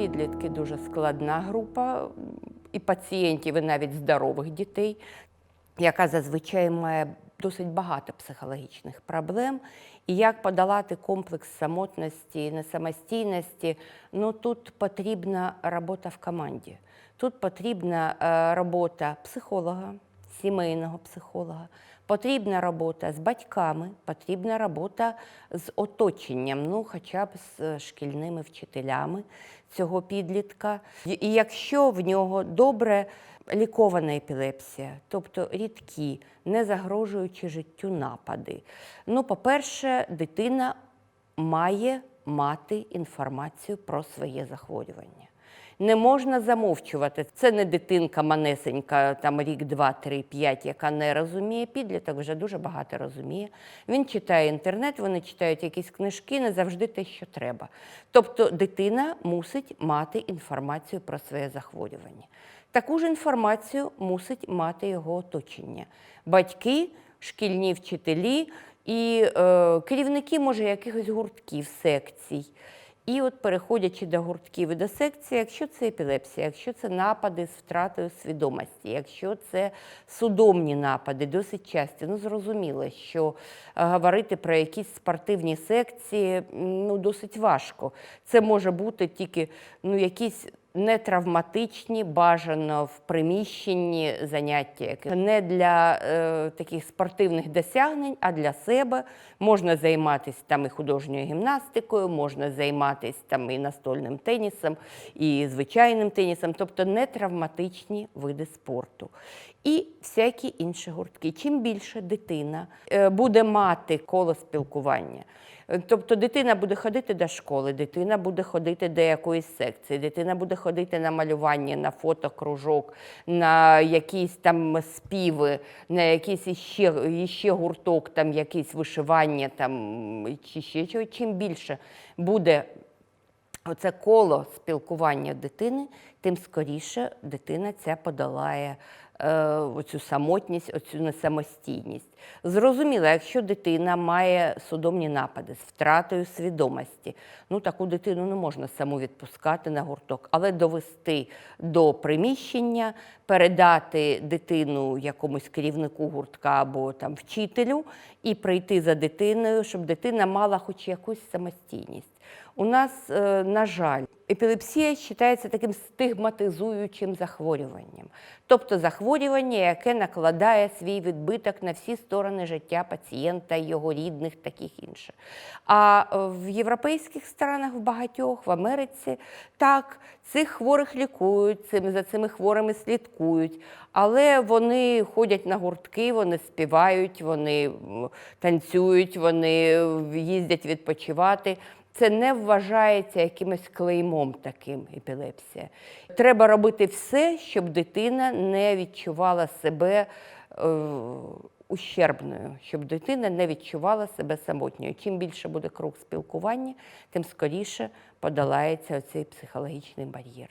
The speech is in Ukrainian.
підлітки дуже складна група і пацієнтів, і навіть здорових дітей, яка зазвичай має досить багато психологічних проблем. І як подолати комплекс самотності, несамостійності, ну тут потрібна робота в команді. Тут потрібна е, робота психолога, сімейного психолога, потрібна робота з батьками, потрібна робота з оточенням, ну хоча б з е, шкільними вчителями цього підлітка. І якщо в нього добре лікована епілепсія, тобто рідкі, не загрожуючи життю напади. Ну, по-перше, дитина має мати інформацію про своє захворювання. Не можна замовчувати. Це не дитинка манесенька, там рік, два, три, п'ять, яка не розуміє. Підліток вже дуже багато розуміє. Він читає інтернет, вони читають якісь книжки, не завжди те, що треба. Тобто дитина мусить мати інформацію про своє захворювання. Таку ж інформацію мусить мати його оточення. Батьки, шкільні вчителі і е, керівники, може, якихось гуртків, секцій. І от переходячи до гуртків і до секції, якщо це епілепсія, якщо це напади з втратою свідомості, якщо це судомні напади, досить часті, ну зрозуміло, що е, говорити про якісь спортивні секції ну, досить важко. Це може бути тільки ну, якісь нетравматичні, бажано в приміщенні заняття, не для е, таких спортивних досягнень, а для себе. Можна займатися там і художньою гімнастикою, можна займатися там і настольним тенісом, і звичайним тенісом, тобто не травматичні види спорту. І всякі інші гуртки. Чим більше дитина е, буде мати коло спілкування, Тобто дитина буде ходити до школи, дитина буде ходити до якоїсь секції, дитина буде ходити на малювання, на фотокружок, на якісь там співи, на якийсь іще, іще гурток, там якісь вишивання там, чи ще чого. Чим більше буде оце коло спілкування дитини, тим скоріше дитина ця подолає оцю самотність, оцю несамостійність. Зрозуміло, якщо дитина має судомні напади з втратою свідомості, ну таку дитину не можна саму відпускати на гурток, але довести до приміщення, передати дитину якомусь керівнику гуртка або там вчителю і прийти за дитиною, щоб дитина мала хоч якусь самостійність. У нас, е, на жаль, епілепсія вважається таким стигматизуючим захворюванням, тобто захворювання, яке накладає свій відбиток на всі сторони життя пацієнта, його рідних, таких інших. А е, в європейських странах, в багатьох, в Америці, так, цих хворих лікують, цим, за цими хворими слідкують, але вони ходять на гуртки, вони співають, вони танцюють, вони е, їздять відпочивати. Це не вважається якимось клеймом таким епілепсія. Треба робити все, щоб дитина не відчувала себе е, ущербною, щоб дитина не відчувала себе самотньою. Чим більше буде круг спілкування, тим скоріше подолається оцей психологічний бар'єр.